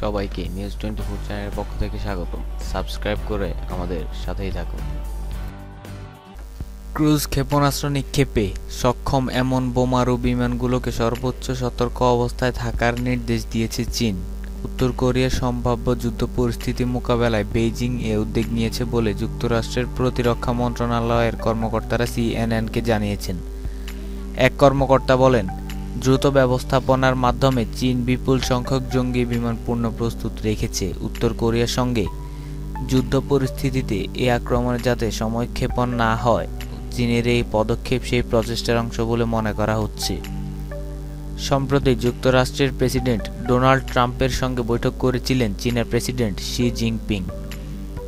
সবাইকে news twenty four চ্যানেলের পক্ষ থেকে স্বাগত সাবস্ক্রাইব করে আমাদের সাথেই থাকুন। ক্রুজ ক্ষেপণাস্ত্র নিক্ষেপে সক্ষম এমন বোমারু বিমানগুলোকে সর্বোচ্চ সতর্ক অবস্থায় থাকার নির্দেশ দিয়েছে চীন। উত্তর কোরিয়ার সম্ভাব্য যুদ্ধ পরিস্থিতি মোকাবেলায় বেইজিং এ উদ্যোগ নিয়েছে বলে যুক্তরাষ্ট্রের প্রতিরক্ষা মন্ত্রণালয়ের কর্মকর্তারা সিএনএনকে জানিয়েছেন। এক কর্মকর্তা বলেন দ্রুত ব্যবস্থাপনার মাধ্যমে চীন বিপুল সংখ্যক জঙ্গি বিমান পূর্ণ প্রস্তুত রেখেছে। উত্তর কোরিয়ার সঙ্গে যুদ্ধ পরিস্থিতিতে এ আক্রমণে যাতে সময়ক্ষেপণ না হয়, চীনের এই পদক্ষেপ সেই প্রচেষ্টার অংশ বলে মনে করা হচ্ছে। সম্প্রতি যুক্তরাষ্ট্রের প্রেসিডেন্ট ডোনাল্ড ট্রাম্পের সঙ্গে বৈঠক করেছিলেন চীনের প্রেসিডেন্ট শি জিনপিং।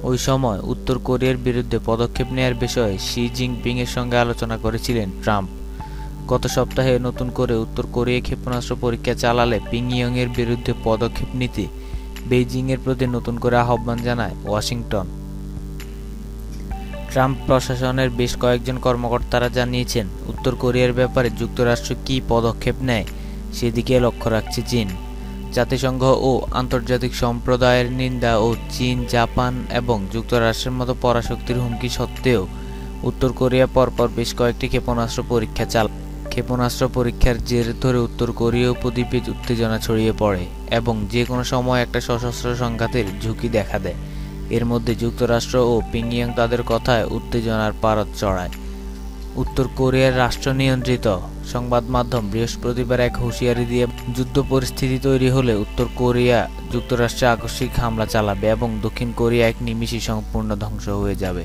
ওই সময় উত্তর কোরিয়ার বিরুদ্ধে পদক্ষেপ নেয়ার বিষয়ে শি জিনপিং এর সঙ্গে আলোচনা করেছিলেন ট্রাম্প। গত সপ্তাহে নতুন করে উত্তর কোরিয়া ক্ষেপণাস্ত্র পরীক্ষা চালালে পিংইয়ং এর বিরুদ্ধে পদক্ষেপ নিতে বেইজিং এর প্রতি নতুন করে আহ্বান জানায় ওয়াশিংটন। ট্রাম্প প্রশাসনের বেশ কয়েকজন কর্মকর্তারা জানিয়েছেন, উত্তর কোরিয়ার ব্যাপারে যুক্তরাষ্ট্র কী পদক্ষেপ নেয় সেদিকে লক্ষ্য রাখছে চীন। জাতিসংঘ ও আন্তর্জাতিক সম্প্রদায়ের নিন্দা ও চীন, জাপান এবং যুক্তরাষ্ট্রের মতো পরাশক্তির হুমকি সত্ত্বেও উত্তর কোরিয়া পরপর বেশ কয়েকটি ক্ষেপণাস্ত্র পরীক্ষা চাল ক্ষেপণাস্ত্র পরীক্ষার জের ধরে উত্তর কোরীয় উপদ্বীপে উত্তেজনা ছড়িয়ে পড়ে এবং যে কোনো সময় একটা সশস্ত্র সংঘাতের ঝুঁকি দেখা দেয়। এর মধ্যে যুক্তরাষ্ট্র ও পিংইয়াং তাদের কথায় উত্তেজনার পারদ চড়ায় উত্তর কোরিয়ার রাষ্ট্র নিয়ন্ত্রিত। সংবাদ মাধ্যম বৃহস্পতিবার এক হুঁশিয়ারি দিয়ে যুদ্ধ পরিস্থিতি তৈরি হলে উত্তর কোরিয়া যুক্তরাষ্ট্রে আকস্মিক হামলা চালাবে এবং দক্ষিণ কোরিয়া এক নিমিষে সম্পূর্ণ ধ্বংস হয়ে যাবে.